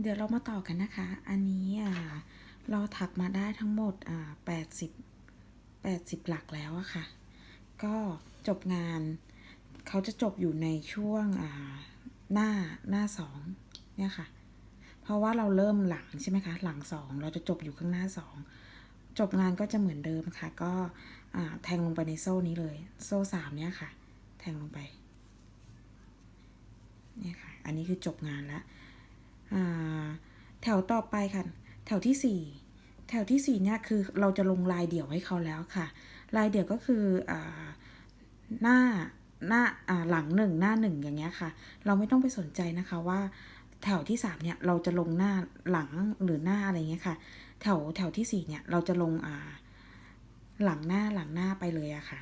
เดี๋ยวเรามาต่อกันนะคะ อันนี้เราถักมาได้ทั้งหมดอ่าแปดสิบแปดสิบหลักแล้วอะค่ะ ก็จบงานเขาจะจบอยู่ในช่วงหน้าหน้าสองเนี่ยค่ะ เพราะว่าเราเริ่มหลังใช่ไหมคะ หลังสองเราจะจบอยู่ข้างหน้าสองจบงานก็จะเหมือนเดิมค่ะ ก็แทงลงไปในโซ่นี้เลย โซ่สามเนี่ยค่ะ แทงลงไปเนี่ยค่ะ อันนี้คือจบงานแล้ว แถวต่อไปค่ะ แถวที่สี่แถวที่สี่เนี่ยคือเราจะลงลายเดี่ยวให้เขาแล้วค่ะ ลายเดี่ยวก็คืออหน้าหน้าาหลังหนึ่งหน้าหนึ่งอย่างเงี้ยค่ะ เราไม่ต้องไปสนใจนะคะว่าแถวที่สามเนี่ยเราจะลงหน้าหลังหรือหน้าอะไรเงี้ยค่ะ แถวแถวที่สี่เนี่ยเราจะลงอ่าหลังหน้าหลังหน้าไปเลยอะค่ะ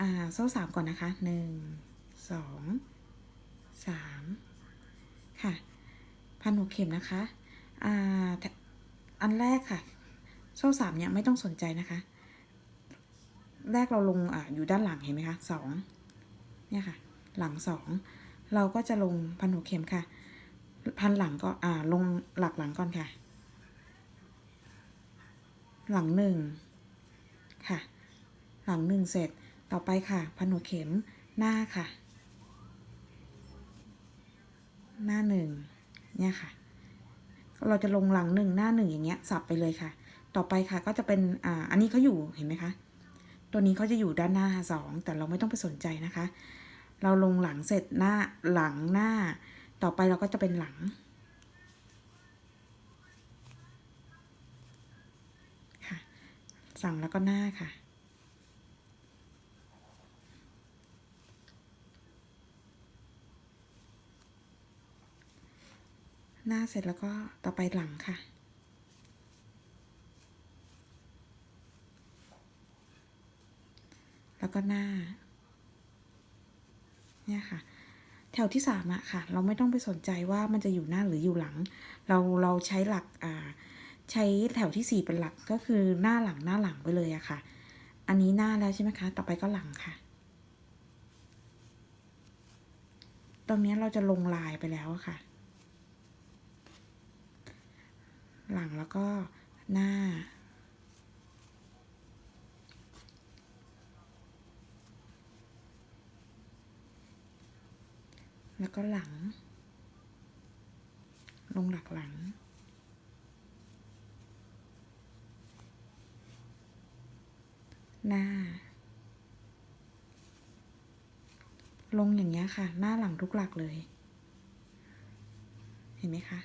อ่าโซ่สามก่อนนะคะหนึ่งสองสาม ค่ะพันหัวเข็มนะคะอ่าอันแรกค่ะโซ่สามเนี่ยไม่ต้องสนใจนะคะ แรกเราลงอ่าอยู่ด้านหลังเห็นไหมคะสองเนี่ยค่ะ หลังสองเราก็จะลงพันหัวเข็มค่ะ พันหลังก็อ่าลงหลักหลังก่อนค่ะ หลังหนึ่งค่ะ หลังหนึ่งเสร็จต่อไปค่ะ พันหัวเข็มหน้าค่ะ หน้าหนึ่งเนี่ยค่ะ เราจะลงหลังหนึ่งหน้าหนึ่งอย่างเงี้ยสับไปเลยค่ะ ต่อไปค่ะก็จะเป็นอ่าอันนี้เขาอยู่เห็นไหมคะตัวนี้เขาจะอยู่ด้านหน้าสองแต่เราไม่ต้องไปสนใจนะคะ เราลงหลังเสร็จหน้าหลังหน้า ต่อไปเราก็จะเป็นหลังค่ะสั่งแล้วก็หน้าค่ะ หน้าเสร็จแล้วก็ต่อไปหลังค่ะ แล้วก็หน้า เนี่ยค่ะ แถวที่สามอะค่ะ เราไม่ต้องไปสนใจว่ามันจะอยู่หน้าหรืออยู่หลัง เราเราใช้หลักอ่าใช้แถวที่สี่เป็นหลักก็คือหน้าหลังหน้าหลังไปเลยอะค่ะ อันนี้หน้าแล้วใช่ไหมคะ ต่อไปก็หลังค่ะตรงนี้เราจะลงลายไปแล้วอะค่ะ หลังแล้วก็หน้า แล้วก็หลัง ลงหลักหลังหน้า ลงอย่างเงี้ยค่ะ หน้าหลังทุกหลักเลย เห็นไหมคะ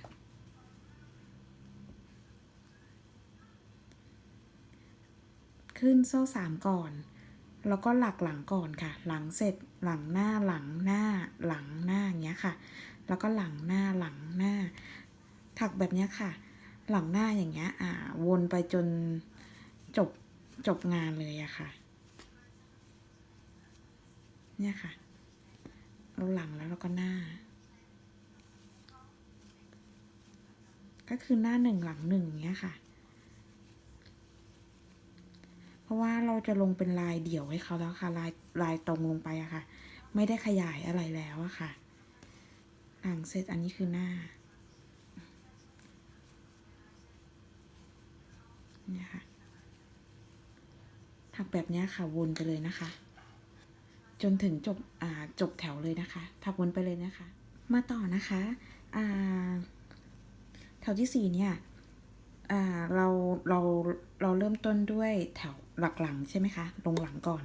ขึ้นโซ่สามก่อน แล้วก็หลักหลังก่อนค่ะ หลังเสร็จหลังหน้าหลังหน้าหลังหน้าอย่างเงี้ยค่ะ แล้วก็หลังหน้าหลังหน้า ถักแบบเนี้ยค่ะ หลังหน้าอย่างเงี้ยอ่าวนไปจนจบจบงานเลยอะค่ะ เนี่ยค่ะ เราหลังแล้วเราก็หน้า ก็คือหน้าหนึ่งหลังหนึ่งอย่างเงี้ยค่ะ เพราะว่าเราจะลงเป็นลายเดี่ยวให้เขาแล้วค่ะ ลายลายตรงลงไปอะค่ะ ไม่ได้ขยายอะไรแล้วอะค่ะ หลังเสร็จอันนี้คือหน้าเนี่ยค่ะถักแบบนี้ค่ะวนไปเลยนะคะ จนถึงจบอ่าจบแถวเลยนะคะ ถักวนไปเลยนะคะ มาต่อนะคะอ่าแถวที่สี่เนี่ยอ่าเราเราเราเริ่มต้นด้วยแถว หลักหลังใช่ไหมคะ ลงหลังก่อน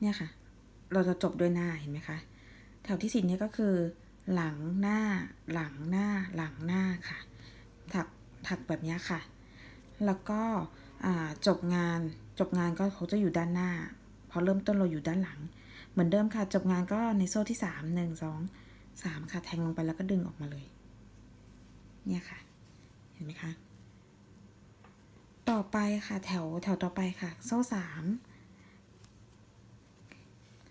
เนี่ยค่ะ เราจะจบด้วยหน้าเห็นไหมคะ แถวที่สี่เนี่ยก็คือ หลังหน้า หลังหน้า หลังหน้าค่ะ ถักถักแบบนี้ค่ะ แล้วก็จบงานจบงานก็เขาจะอยู่ด้านหน้า พอเริ่มต้นเราอยู่ด้านหลัง เหมือนเดิมค่ะ จบงานก็ในโซ่ที่สามหนึ่งสองสามค่ะ แทงลงไปแล้วก็ดึงออกมาเลย เนี่ยค่ะ เห็นไหมคะ ต่อไปค่ะแถวแถวต่อไปค่ะ โซ่สาม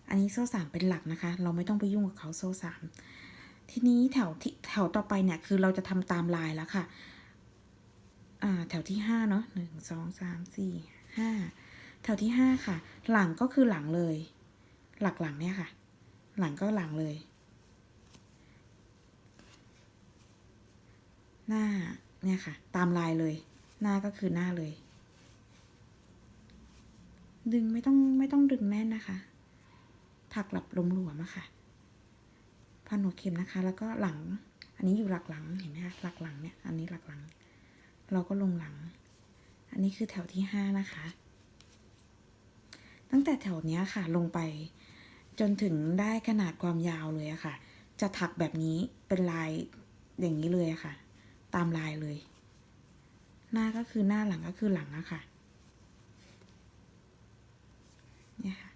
อันนี้โซ่สามเป็นหลักนะคะ เราไม่ต้องไปยุ่งกับเขาโซ่สามทีนี้แถวที่แถวต่อไปเนี่ยคือเราจะทำตามลายแล้วค่ะ อ่า แถวที่ห้าเนาะหนึ่งสองสามสี่ห้าแถวที่ห้าค่ะ หลังก็คือหลังเลย หลักหลังเนี่ยค่ะ หลังก็หลังเลย หน้าเนี่ยค่ะ ตามลายเลย หน้าก็คือหน้าเลย ดึงไม่ต้องไม่ต้องดึงแน่นนะคะ ถักหลับลมหลวมอะค่ะพันหัวเข็มนะคะ แล้วก็หลัง อันนี้อยู่หลักหลังเห็นไหมคะหลักหลังเนี่ย อันนี้หลักหลัง เราก็ลงหลัง อันนี้คือแถวที่ห้านะคะ ตั้งแต่แถวเนี้ยค่ะลงไป จนถึงได้ขนาดความยาวเลยอะค่ะ จะถักแบบนี้เป็นลายอย่างนี้เลยอะค่ะ ตามลายเลย หน้าก็คือหน้าหลังก็คือหลังอะค่ะเนี่ยค่ะ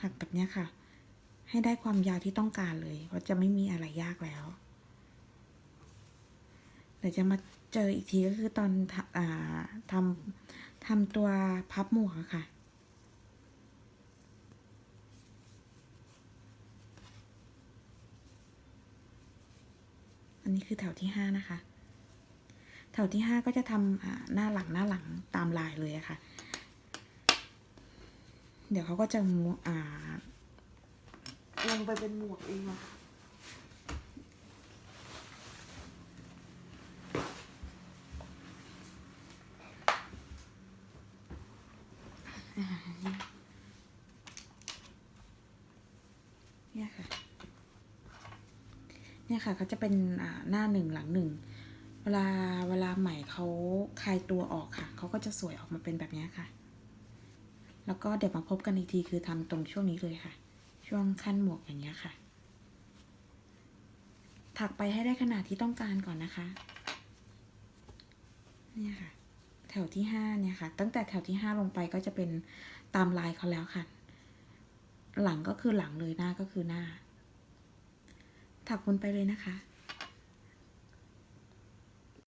ถักแบบเนี้ยค่ะ ให้ได้ความยาวที่ต้องการเลย เพราะจะไม่มีอะไรยากแล้วเดี๋ยวจะมาเจออีกทีก็คือตอนทำอ่าทำทำตัวพับหมวกอะค่ะอันนี้คือแถวที่ห้านะคะ แถวที่ห้าก็จะทำอ่าหน้าหลังหน้าหลังตามลายเลยอะค่ะ เดี๋ยวเขาก็จะม้วนอ่าลงไปเป็นหมวกเองอะค่ะเนี่ยค่ะ เนี่ยค่ะเขาจะเป็นอ่าหน้าหนึ่งหลังหนึ่ง เวลาเวลาไหมเขาคลายตัวออกค่ะเขาก็จะสวยออกมาเป็นแบบนี้ค่ะ แล้วก็เดี๋ยวมาพบกันอีกทีคือทำตรงช่วงนี้เลยค่ะ ช่วงขั้นหมวกอย่างเงี้ยค่ะ ถักไปให้ได้ขนาดที่ต้องการก่อนนะคะเนี่ยค่ะ แถวที่ห้าเนี่ยค่ะ ตั้งแต่แถวที่ห้าลงไปก็จะเป็นตามลายเขาแล้วค่ะ หลังก็คือหลังเลยหน้าก็คือหน้า ถักวนไปเลยนะคะ